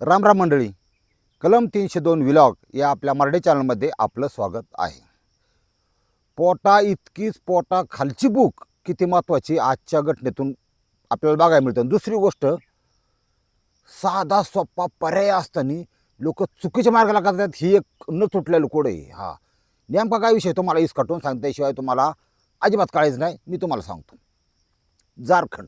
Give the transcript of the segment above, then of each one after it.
राम राम मंडळी कलम तीनशे दोन विलॉग या आपल्या मराठी चॅनलमध्ये आपलं स्वागत आहे. पोटा इतकीच पोटा खालची बुक किती महत्त्वाची आजच्या घटनेतून आपल्याला बघायला मिळतं. दुसरी गोष्ट साधा सोपा पर्याय असताना लोक चुकीच्या मार्गाला करतात ही एक न तुटलेलं कोड आहे. हा. नेमका काय विषय तुम्हाला? इसकटून सांगताशिवाय तुम्हाला अजिबात कळायचं नाही. मी तुम्हाला सांगतो. झारखंड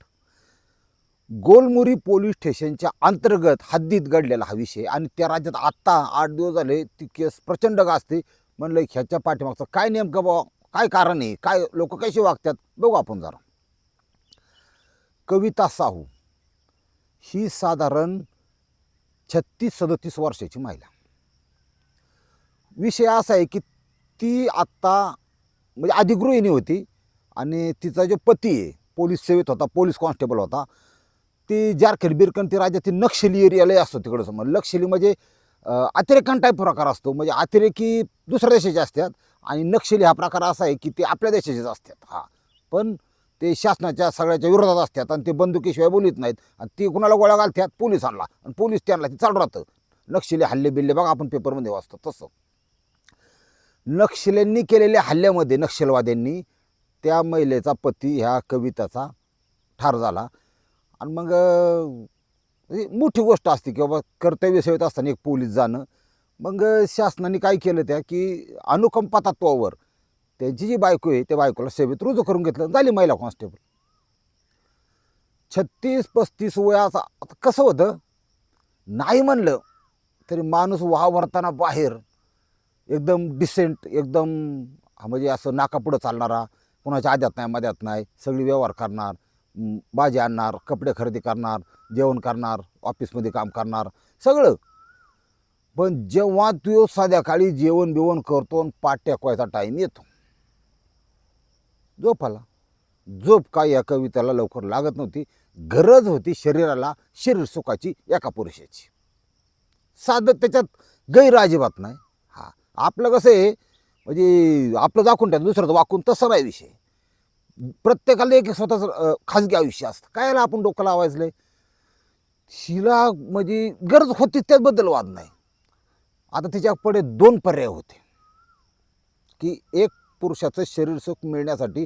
गोलमुरी पोलीस स्टेशनच्या अंतर्गत हद्दीत घडलेला हा विषय आणि त्या राज्यात आत्ता आठ दिवस झाले ती केस प्रचंड गाजते. म्हणलं ह्याच्या पाठीमागचं काय नेमकं बा काय कारण आहे? काय लोक कसे वागतात? बघू आपण जरा. कविता साहू. ही साधारण छत्तीस सदतीस वर्षाची महिला. विषय असा आहे की ती आत्ता म्हणजे आधी गृहिणी होती आणि तिचा जो पती आहे पोलीस सेवेत होता पोलीस कॉन्स्टेबल होता. ती जारखेड बिरकन ती राज्यातील नक्षली एरियालाही असतो तिकडं समोर नक्षली म्हणजे अतिरेकन टाईप प्रकार असतो. म्हणजे अतिरेकी दुसऱ्या देशाचे असतात आणि नक्षली हा प्रकार असा आहे की ते आपल्या देशाचेच असतात. हा. पण ते शासनाच्या सगळ्याच्या विरोधात असतात आणि ते बंदुकीशिवाय बोलीत नाहीत. आणि ती कुणाला गोळ्या घालतात? पोलिसांना. आणि पोलीस त्यांना ते चालू राहतं. नक्षली हल्ले बिल्ले बघा आपण पेपरमध्ये वाचतो तसं. नक्षल्यांनी केलेल्या हल्ल्यामध्ये नक्षलवाद्यांनी त्या महिलेचा पती ह्या कविताचा ठार झाला. आणि मग अं, मोठी गोष्ट असते की बाबा कर्तव्य सेवेत असताना एक पोलीस जाणं. मग शासनाने काय केलं त्या की अनुकंपा तत्वावर त्यांची जी बायको आहे त्या बायकोला सेवेत रुजू करून घेतलं झाली महिला कॉन्स्टेबल. छत्तीस पस्तीस वयाचा आता कसं होतं? नाही म्हणलं तरी माणूस वावरताना बाहेर एकदम डिसेंट एकदम हा म्हणजे असं नाकापुढं चालणारा कोणाच्या आद्यात नाही मध्यात नाही सगळी व्यवहार करणार. भाजी आणणार कपडे खरेदी करणार जेवण करणार ऑफिसमध्ये काम करणार सगळं. पण जेव्हा तो संध्याकाळी जेवण बिवण करतो आणि पाठ टेकवायचा टाईम येतो. झोपाला. झोप काय या कवितेला लवकर लागत नव्हती. गरज होती शरीराला शरीर सुखाची एका पुरुषाची. साधं त्याच्यात गैर अजिबात नाही. हा. आपलं कसं आहे म्हणजे आपलं दाखवून टाक दुसरं वाकून तसं नाही विषय. प्रत्येकाला एक स्वतःचं खाजगी आयुष्य असतं. कायला आपण डोकं लावायचं लय? म्हणजे गरज होती त्याबद्दल वाद नाही. आता तिच्याकडे दोन पर्याय होते. की एक पुरुषाचं शरीर सुख मिळण्यासाठी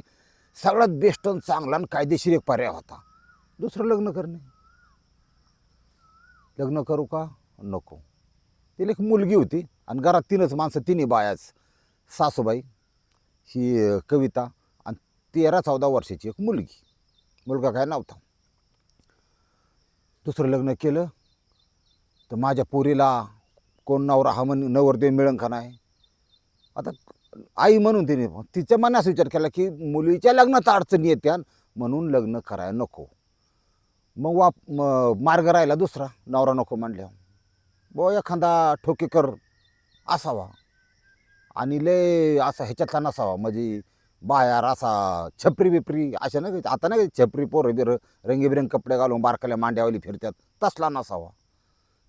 सगळ्यात बेस्ट आणि चांगला आणि कायदेशीर एक पर्याय होता. दुसरं लग्न करणे लग्न करू का? नको. तिला एक मुलगी होती आणि घरात तीनच माणसं तिन्ही बायाच सासूबाई. ही कविता. तेरा चौदा वर्षाची एक मुलगी. मुलगा काय नव्हता. दुसरं लग्न केलं. तर माझ्या पोरीला कोण नवरा हा म्हण नवरदेव मिळन का नाही? आता आई म्हणून तिने तिच्या मनास विचार केला की मुलीच्या लग्नात अडचणी येत्या म्हणून लग्न करायला नको. मग वा म- मार्ग राहिला दुसरा नवरा नको म्हणल्या बो एखादा ठोकेकर असावा. आणि लय असा ह्याच्यातला नसावा. म्हणजे बाहेर असा छपरी बिपरी अशा नाही आता नाही का छपरी पोरं बिरं रंगीबिरंग कपडे घालून बारकाल्या मांड्यावाली फिरतात तसला नसावा.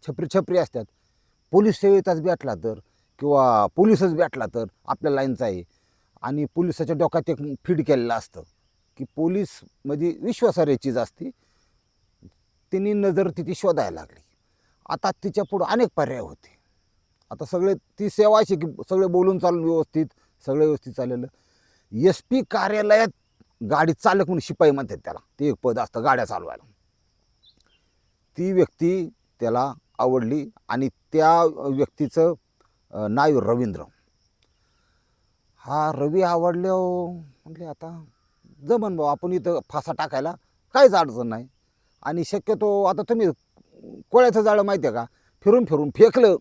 छपरी छपरी असतात पोलीस सेवेतच भेटला तर किंवा पोलीसच भेटला तर आपल्या लाईनचा आहे. आणि पोलिसाच्या डोक्यात एक फीड केलेलं असतं की पोलीस म्हणजे विश्वासार्ह चीज असते. तिने नजर तिथे शोधायला लागली. आता तिच्या पुढं अनेक पर्याय होते. आता सगळे ती सेवा अशी की सगळे बोलून चालून व्यवस्थित सगळं व्यवस्थित चाललेलं. एस पी कार्यालयात गाडी चालक म्हणून शिपाई म्हणतात त्याला. ते एक पद असतं गाड्या चालवायला. ती व्यक्ती त्याला आवडली आणि त्या व्यक्तीचं नाव रवींद्र. हा रवी आवडले हो. म्हटले आता जमन भाऊ आपण इथं फासा टाकायला काहीच अडचण नाही. आणि शक्यतो आता तुम्ही कोळ्याचं जाळं माहिती आहे का? फिरून फिरून फेकलं.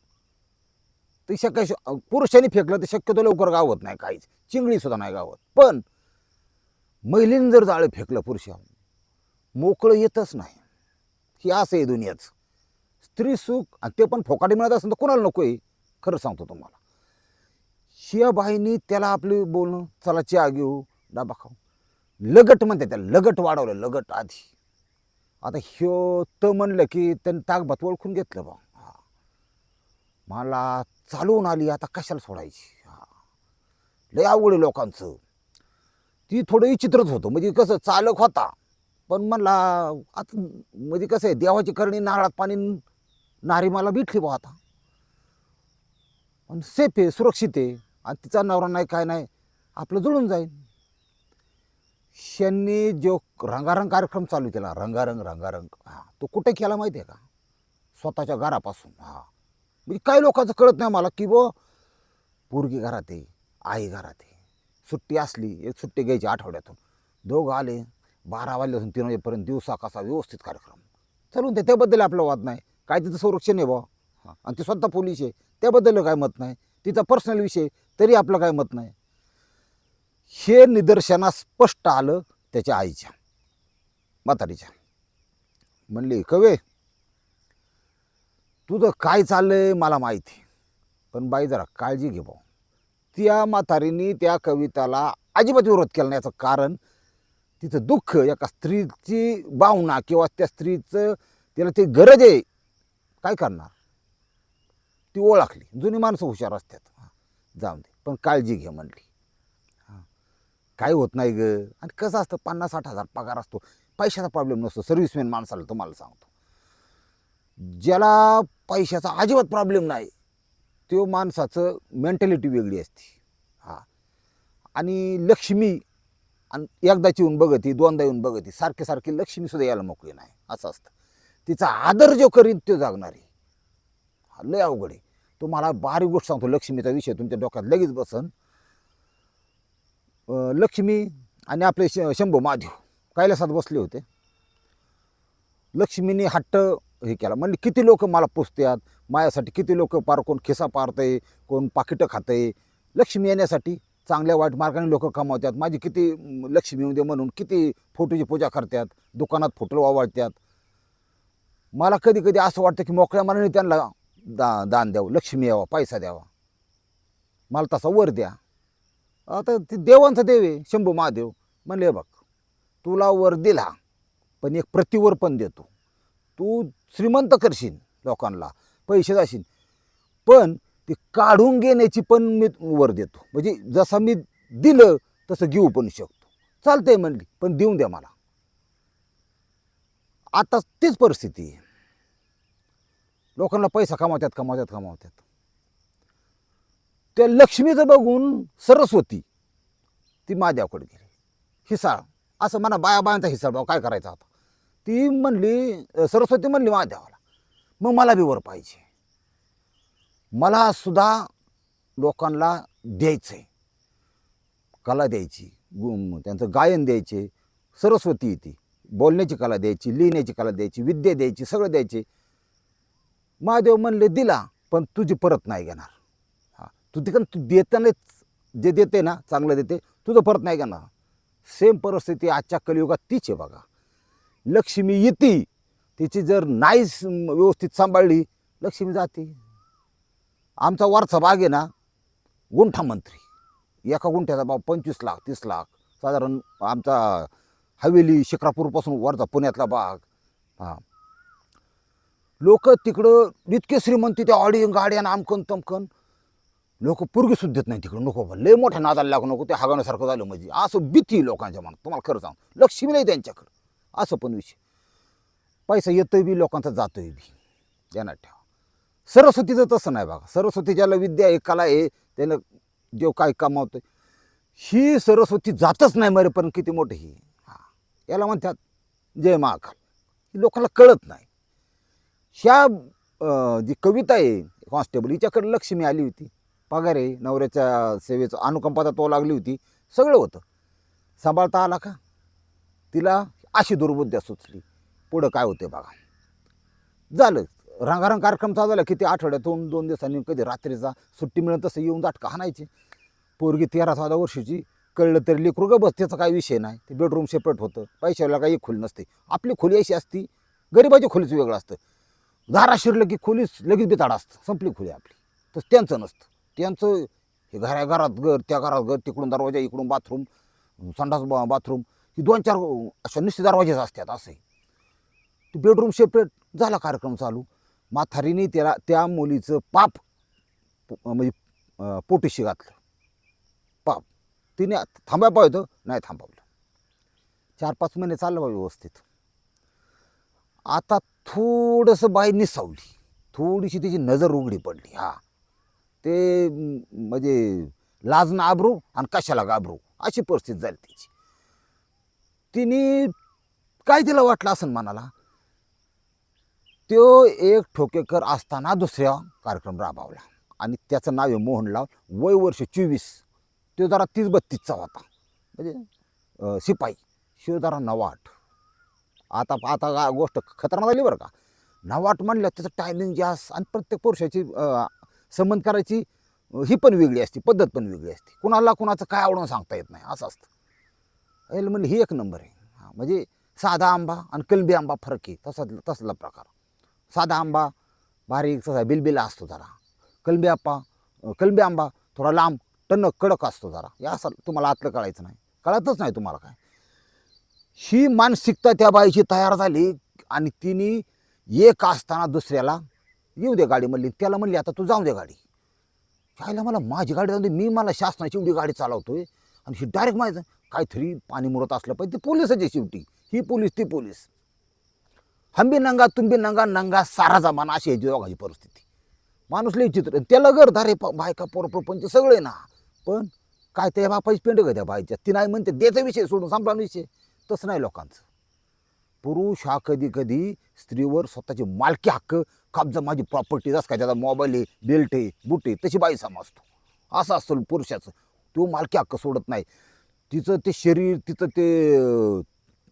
ते शक्य पुरुषांनी फेकलं तर शक्यतो लवकर गावत नाही काहीच. चिंगळीसुद्धा नाही गावत. पण महिलेनं जर जाळं फेकलं पुरुषा मोकळं येतच नाही. ही असं आहे दुनियाच. स्त्री सुख आणि ते पण फोकाटे मिळत असेल तर कोणाला नको आहे खरं सांगतो तुम्हाला. शिया त्याला आपली बोलणं चला चहा घेऊ डाबा खाऊ. लगट म्हणते त्या लगट वाढवलं लगट आधी. आता ह्यो तर म्हणलं की त्यांनी ताकभात ओळखून घेतलं बा. मला चालवून आली आता कशाला सोडायची? हा. लय अवघड आहे लोकांचं. ती थोडं विचित्रच होतं. म्हणजे कसं चालक होता पण मला आता म्हणजे कसं आहे देवाची करणी नारळात पाणी नारी मला भेटली बा आता. पण सेफ आहे सुरक्षित आहे आणि तिचा नवरा नाही काय नाही आपलं जुळून जाईल. शनी जो रंगारंग कार्यक्रम चालू केला रंगारंग रंगारंग हां तो कुठे केला माहिती आहे का? स्वतःच्या घरापासून हां. म्हणजे काही लोकांचं कळत नाही मला की बो पोरगी घरात आहे आई घरात आहे. सुट्टी असली एक सुट्टी घ्यायची आठवड्यातून. दोघं आले बारा वाजल्यापासून तीन वाजेपर्यंत दिवसा कसा व्यवस्थित कार्यक्रम. चालून ते त्याबद्दल आपलं वाद नाही. काय तिचं संरक्षण आहे बा? हां. आणि ती स्वतः पोलीस आहे. त्याबद्दल काय मत नाही. तिचा पर्सनल विषय तरी आपलं काय मत नाही. हे निदर्शनास स्पष्ट आलं त्याच्या आईच्या म्हातारीच्या. म्हणली कवे तुझं काय चाललंय मला माहिती. पण बाई जरा काळजी घे भाऊ. त्या म्हातारीने त्या कविताला अजिबात विरोध केला नाही याचं कारण तिचं दुःख एका स्त्रीची भावना किंवा त्या स्त्रीचं तिला ती गरज आहे. काय करणार? ती ओळखली. जुनी माणसं हुशार असतात. जाऊन दे. पण काळजी घे म्हणली काय होत नाही ग. आणि कसं असतं? पन्नास साठ हजार पगार असतो. पैशाचा प्रॉब्लेम नसतो. सर्व्हिसमॅन माणसाला तुम्हाला सांगतो. ज्याला पैशाचा अजिबात प्रॉब्लेम नाही तो माणसाचं मेंटॅलिटी वेगळी असते. हां. आणि लक्ष्मी आणि एकदाची येऊन बघती दोनदा येऊन बघती सारखे सारखी लक्ष्मीसुद्धा यायला मोकळी नाही असं असतं. तिचा आदर जो करीन तो जागणार. आहे हा लय अवघड आहे. तुम्हाला बारीक गोष्ट सांगतो लक्ष्मीचा विषय तुमच्या डोक्यात लगेच बसन. लक्ष्मी आणि आपले श शंभू महादेव कैलासात बसले होते. लक्ष्मीने हट्ट हे केला. म्हणजे किती लोक मला पुसतात माझ्यासाठी किती लोक पार कोण खिसा पारतंय? कोण पाकिटं खातंय? लक्ष्मी येण्यासाठी चांगल्या वाईट मार्गाने लोक कमावतात माझी किती लक्ष्मी येऊ दे म्हणून किती फोटोची पूजा करतात दुकानात फोटो वावळतात मला कधी कधी असं वाटतं की मोकळ्या मनाने त्यांना दा दान द्यावं. लक्ष्मी यावा पैसा द्यावा. मला तसा वर द्या. आता ते देवांचा देव आहे शंभू महादेव. म्हणले "हे बघ तुला वर दिला पण एक प्रतिवर पण देतो. तू श्रीमंत करशील लोकांना पैसे जाशील. पण ते काढून घेण्याची पण मी वर देतो. म्हणजे जसं मी दिलं तसं घेऊ पण शकतो. चालतंय म्हणली पण देऊन द्या मला. आता तीच परिस्थिती आहे. लोकांना पैसा कमावतात कमावतात कमावतात त्या लक्ष्मीचं बघून सरस्वती ती माझ्याकडे गेली. हिसाळ. असं म्हणा बाया बायांचा हिसाळ भाऊ काय करायचा आता? ती म्हणली सरस्वती म्हणली महादेवाला मग मला बी वर पाहिजे. मला सुद्धा लोकांना द्यायचं आहे कला द्यायची गु- त्यांचं गायन द्यायचे सरस्वती ती बोलण्याची कला द्यायची लिहिण्याची कला द्यायची विद्या द्यायची सगळं द्यायचे. महादेव म्हणले दिला पण तुझी परत नाही घेणार. हां तू तिकडं तू देतानाच जे देते ना चांगलं देते तुझं परत नाही घेणार. सेम परिस्थिती आजच्या कलियुगात तीच आहे बघा. लक्ष्मी येते तिची जर नाही व्यवस्थित सांभाळली लक्ष्मी जाते. आमचा वरचा बाग आहे ना गुंठा मंत्री. एका गुंठ्याचा भाव पंचवीस लाख तीस लाख. साधारण आमचा हवेली शिक्रापूरपासून वरचा पुण्यातला बाग हां. लोक तिकडं इतके श्रीमंती त्या ऑडी गाड्यानं आमकन तमकन. लोक पुरगी सुद्धा देत नाही तिकडं. नको बा, लय मोठ्या नादाला लागू नको ते हागवण्यासारखं झालं म्हणजे. असं भीती लोकांच्या मनात. तुम्हाला खरं सांग लक्ष्मी नाही त्यांच्याकडं. असं पण विषय. पैसा येतोय बी लोकांचा जातोय बी. ध्यानात ठेवा. सरस्वतीचं तसं नाही बघा. सरस्वती ज्याला विद्या आहे कला आहे त्याला देव काय कमावतो ही सरस्वती जातच नाही मरेपर्यंत किती मोठं ही. हा. याला म्हणतात जय महाकाल. लोकांना कळत नाही. ह्या जी कविता आहे कॉन्स्टेबल हिच्याकडे लक्ष्मी आली होती. पगार आहे नवऱ्याच्या सेवेचं अनुकंपाचा तो लागली होती. सगळं होतं. सांभाळता आला का? तिला अशी दुर्बुद्ध्या सुचली. पुढं काय होते बघा. झालं. रंगारंग कार्यक्रम चालू झाला. किती आठवड्यातून दोन दिवसांनी कधी रात्रीचा सुट्टी मिळत तसं येऊन जाटका हाणायची? पोरगी तेरा चौदा वर्षीची. कळलं तरी लेकरू ग बस त्याचा काही विषय नाही. ते बेडरूम सेपरेट होतं. पैशाला काही खुली नसते. आपली खोली अशी असती. गरिबाची खोलीच वेगळं असतं. दारा शिरलं की खोलीच लगेच बिताड असतं. संपली खोली आपली. तर त्यांचं नसतं. त्यांचं हे घरा घरात घर त्या घरात घर तिकडून दरवाजा इकडून बाथरूम संडास बा बाथरूम. दोन चार अशा निश्चित दरवाजेच असतात असं. ते बेडरूम सेपरेट झाला कार्यक्रम चालू. म्हातारीने त्याला त्या मुलीचं पाप म्हणजे पोटीशी घातलं. पाप. तिने थांबाय पाहिजे नाही थांबवलं. चार पाच महिने चाललं बा व्यवस्थित. आता थोडंसं बाई निसावली. थोडीशी तिची नजर उघडी पडली हा. ते म्हणजे लाजणं आबरू आणि कशाला घाबरू? अशी परिस्थिती झाली तिची. तिने काय तिला वाटलं असं मनाला? तो एक ठोकेकर असताना दुसऱ्या कार्यक्रम राबवला. आणि त्याचं नाव आहे मोहनलाल वय वर्ष चोवीस. तो जरा तीस बत्तीसचा होता. म्हणजे शिपाई शिव जरा नवाट. आता आता गा- गोष्ट खतरनाक झाली बरं का. नवाट म्हणलं त्याचं टायमिंग जास्त आणि प्रत्येक पुरुषाची संबंध करायची ही पण वेगळी असते पद्धत पण वेगळी असते. कुणाला कुणाचं काय आवडून सांगता येत नाही असं असतं. याला म्हणलं ही एक नंबर आहे. हां म्हणजे साधा आंबा आणि कलबी आंबा फरक आहे. तसा तसला प्रकार. साधा आंबा बारीक तसा बिलबिला असतो जरा. कलबी आंबा कलबी आंबा थोडा लांब टणक कडक असतो जरा. या असं तुम्हाला आतलं कळायचं नाही. कळतच नाही तुम्हाला काय. ही मानसिकता त्या बाईची तयार झाली आणि तिने एक असताना दुसऱ्याला येऊ दे गाडी म्हणली. त्याला म्हणली आता तू जाऊ दे गाडी. त्याला मला माझी गाडी जाऊ दे. मी मला शासनाची एवढी गाडी चालवतोय आणि ही डायरेक्ट माहीत काहीतरी पाणी मुरत असलं पाहिजे. ते पोलिसाची शेवटी. ही पोलीस ती पोलीस. हंबी नंगा तुंबी नंगा नंगा सारा जमाना अशी आहे दोघांची परिस्थिती. माणूस लई चित्र. त्याला गरधारे बायका पोर प्रपंच सगळे ना. पण काय त्या बापाची पेंड का त्या बाईच्या? ती नाही म्हणते द्यायचा विषय सोडून संपला विषय. तसं नाही लोकांचं. पुरुष हा कधी कधी स्त्रीवर स्वतःची मालकी हक्क कब्जा माझी प्रॉपर्टी जसं काय त्याचा मोबाईल आहे बेल्ट आहे बुट आहे तशी बाई समजतो. असं असतो पुरुषाचं. तो मालकी हक्क सोडत नाही. तिचं ते शरीर तिचं ते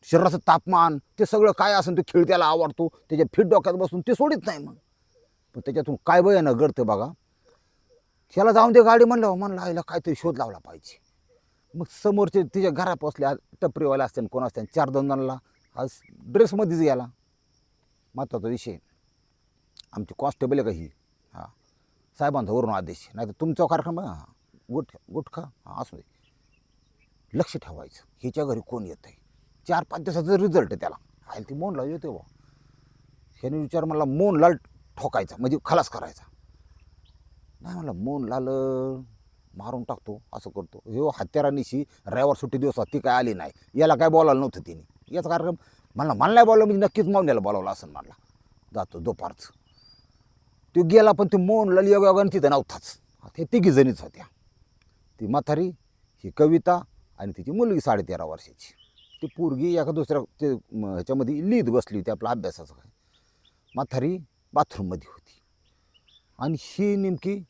शरीराचं तापमान ते सगळं काय असेल ते खेळ त्याला आवडतो. त्याच्या फिट डोक्यात बसून ते सोडित नाही मग. पण त्याच्यातून काय बयानं घडतं बघा. त्याला जाऊन ते गाडी म्हणलं म्हणलं आईला काहीतरी शोध लावला पाहिजे. मग समोरचे तिच्या घरात बसल्या टपरीवाले असते कोण असते चार दोन जणांना आज ड्रेसमध्येच गेला. महत्त्वाचा विषय. आमची कॉन्स्टेबल आहे का ही? हां. साहेबांचा वरून आदेश. नाही तर तुमचा कार्यक्रम आहे. हां. गुट गुटखा हां असू दे. लक्ष ठेवायचं. हिच्या घरी कोण येत आहे चार पाच दिवसाचा रिझल्ट आहे त्याला. आहे ती मोहनलाल येते बा ह्याने विचार मला मोहनलाल ठोकायचा म्हणजे खलास करायचा. नाही मला मोहनलाल मारून टाकतो असं करतो. हे हत्यारानिशी रविवार सुट्टी दिवसात ती काय आली नाही. याला काय बोलायला नव्हतं तिने. याचा कार्यक्रम म्हणला मला नाही बोलावलं म्हणजे नक्कीच मावण्याला बोलावलं असं मला जातो दुपारचं. तो गेला पण ते मोहनलाल योगायोगाने तिथं नव्हताच. ते तिघी जणीच होत्या. ती म्हातारी ही कविता आणि तिची मुलगी साडेतेरा वर्षाची. ती पोरगी एका दुसऱ्या ते ह्याच्यामध्ये लिहित बसली होती आपला अभ्यासाचं काय? म्हातारी बाथरूममध्ये होती. आणि ही नेमकी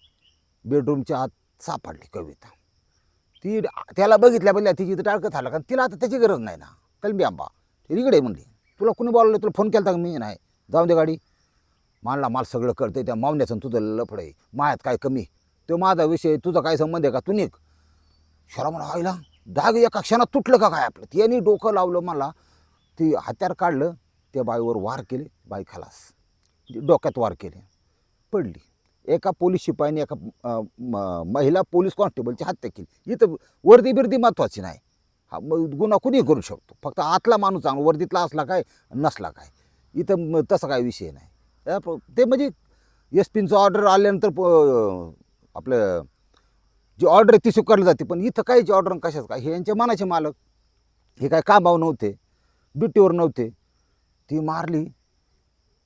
बेडरूमच्या आत सापडली कविता. ती त्याला बघितल्या बघितल्या तिची तर टाळकं झालं कारण तिला आता त्याची गरज नाही ना. कलबी आंबा. इकडे म्हणली. तुला कुणी बोलवलं? तुला फोन केला का? मी नाही. जाऊ दे गाडी. मानला माल सगळं कळतंय त्या मावण्याचं तुझं लफड आहे. मायात काय कमी तो माझा विषय तुझा काय संबंध आहे का? तू निक शरा म्हणा आईला. दाग एका क्षणात तुटलं का काय आपलं? त्यांनी डोकं लावलं मला. ती हत्यार काढलं त्या बाईवर वार केले बाई खलास. डोक्यात वार केले. पडली. एका पोलीस शिपाईने एका म- महिला पोलीस कॉन्स्टेबलची हत्या केली. इथं वर्दी बिर्दी महत्त्वाची नाही. हा मग गुन्हा कुणी करू शकतो. फक्त आतला माणूस चांगला वर्दीतला असला काय नसला काय. इथं तसा काय विषय नाही. त्या ते म्हणजे एस पींचं ऑर्डर आल्यानंतर प- आपलं जी ऑर्डर आहे ती स्वीकारली जाते. पण इथं कायची ऑर्डर कशाच काय? हे यांचे मनाचे मालक. हे काय कामाव नव्हते. ड्युटीवर नव्हते. ती मारली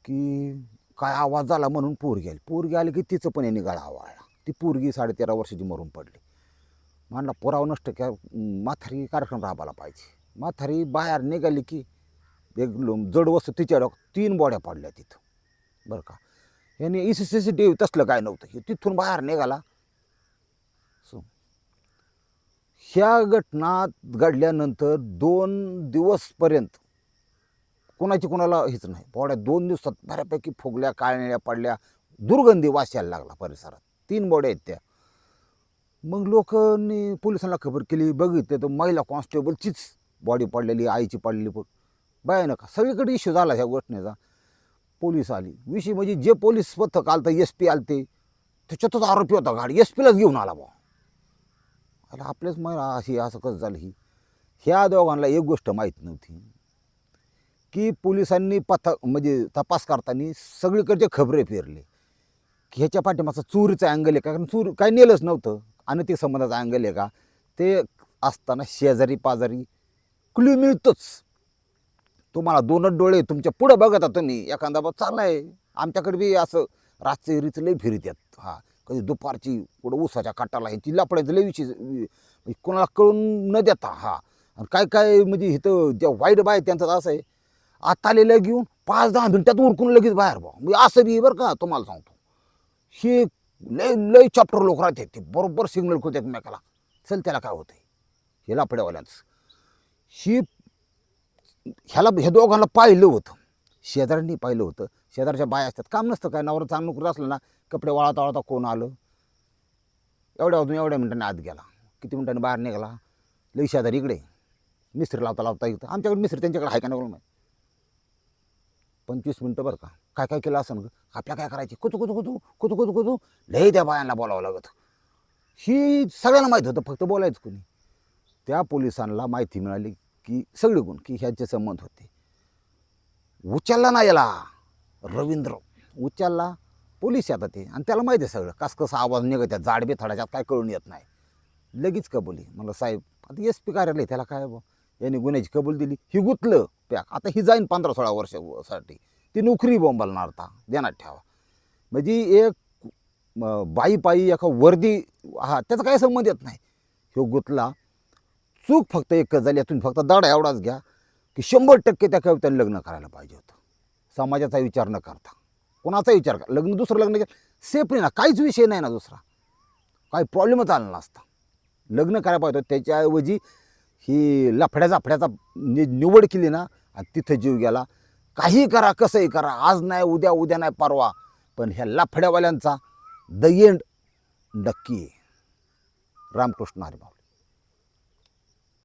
की काय आवाज झाला म्हणून पोरगी आली. पोरगी आली की तिचं पण निघाला गळा आवाळला ती पोरगी साडेतेरा वर्षाची मरून पडली. म्हणला पुरावा नष्ट क्या माथारी कार्यक्रम राबायला पाहिजे. माथारी बाहेर निघाली की एक जड वस्तू तिच्या डोक तीन बॉड्या पडल्या तिथं. बरं का? याने ई सी सी टी व्ही तसलं काय नव्हतं. हे तिथून बाहेर निघाला सो ह्या घटना घडल्यानंतर दोन दिवसपर्यंत कोणाची कोणाला हेच नाही. बॉड्या दोन दिवसात बऱ्यापैकी फुगल्या काळण्या पडल्या दुर्गंधी वास यायला लागला परिसरात. तीन बॉड्या आहेत त्या. मग लोकांनी पोलिसांना खबर केली बघितलं तर महिला कॉन्स्टेबलचीच बॉडी पडलेली आईची पडलेली. पण भयानक. सगळीकडे इश्यू झाला ह्या घटनेचा. पोलीस आली. विषय म्हणजे जे पोलीस पथक आलं तर एस पी आलते त्याच्यातच आरोपी होता गाडी. एस पीलाच घेऊन आला बा अरे आपल्याच मग अशी असं कसं झालं ही. ह्या दोघांना एक गोष्ट माहीत नव्हती. की पोलिसांनी पथा म्हणजे तपास करताना सगळीकडचे खबरे फिरले की ह्याच्या पाठीमागचा चोरीचा अँगल आहे का? कारण चोर काही नेलंच नव्हतं. आणि ते संबंधाचा अँगल आहे का? ते असताना शेजारी पाजारी क्ल्यू मिळतोच. तुम्हाला दोनच डोळे तुमच्या पुढं बघत आहात तुम्ही. एखादा बस चालला आहे आमच्याकडे बी असं रातचे रीच लई फिरीत आहेत हा. कधी दुपारची कुठं ऊसाच्या काटाला आहे ती लई विषय म्हणजे कोणाला कळून न देता हा. आणि काय काय म्हणजे इथं ज्या वाईट बाय त्यांचं असं आहे आता आलेलं घेऊन पाच दहा मिनटात उरकून लगेच बाहेर बा म्हणजे असं बी बरं का तुम्हाला सांगतो. हे लय लय चॅप्टर लोक राहते ते बरोबर सिग्नल करते एकमेकाला. चल त्याला काय होतं हे लापड्यावाल्यांचं ही ह्याला ह्या दोघांना पाहिलं होतं. शेजाऱ्यांनी पाहिलं होतं. शेजारच्या बाया असतात. काम नसतं काय? नवरा चांगलं नोकरी असलं ना कपडे वाळता वाळता कोण आलं? एवढ्या अजून एवढ्या मिनिटांनी आत गेला. किती मिनिटांनी बाहेर निघाला? लई शेजारी इकडे. मिस्त्री लावता लावता इथं. आमच्याकडे मिस्त्री त्यांच्याकडे आहे का नाही माहिती? पंचवीस मिनटं बरं का. काय काय केलं असं आपल्या काय करायचे? कुचू कुचू कुचू कुचू कुचू कुचू. लई त्या बायांना बोलावं लागत. ही सगळ्यांना माहीत होतं फक्त बोलायचं कोणी. त्या पोलिसांना माहिती मिळाली की सगळे गुण की ह्याचे संबंध होते. उचलला ना याला. रवींद्र. उच्चारला पोलीस येतात ते. आणि त्याला माहिती आहे सगळं. कस कसं आवाज निघत त्या जाडबे थडाच्यात काय कळून येत नाही. लगेच कबुली म्हणलं साहेब आता एस पी कार्यालय त्याला काय बुवा? यांनी गुन्ह्याची कबूल दिली. ही गुतलं पॅक. आता ही जाईन पंधरा सोळा वर्षासाठी. ती नोकरी बोंबालणार आता ध्यानात ठेवा. म्हणजे एक बाई पायी एका वर्दी हा त्याचा काही संबंध येत नाही. ह्यो गुतला. चूक फक्त एकच झाली. तुम्ही फक्त दाडा एवढाच घ्या की शंभर टक्के त्या कवितेने लग्न करायला पाहिजे होतं. समाजाचा विचार न करता. कोणाचा विचार करा लग्न दुसरं लग्न केलं सेफ नाही ना काहीच विषय नाही ना दुसरा. काही प्रॉब्लेमच आला नसता. लग्न करायला पाहिजे होतं त्याच्याऐवजी ही लफड्या जाफड्याचा नि निवड केली ना आणि तिथं जीव गेला. काही करा कसंही करा आज नाही उद्या उद्या नाही परवा. पण ह्या लफड्यावाल्यांचा द एंड नक्की. रामकृष्ण हरिभाऊ.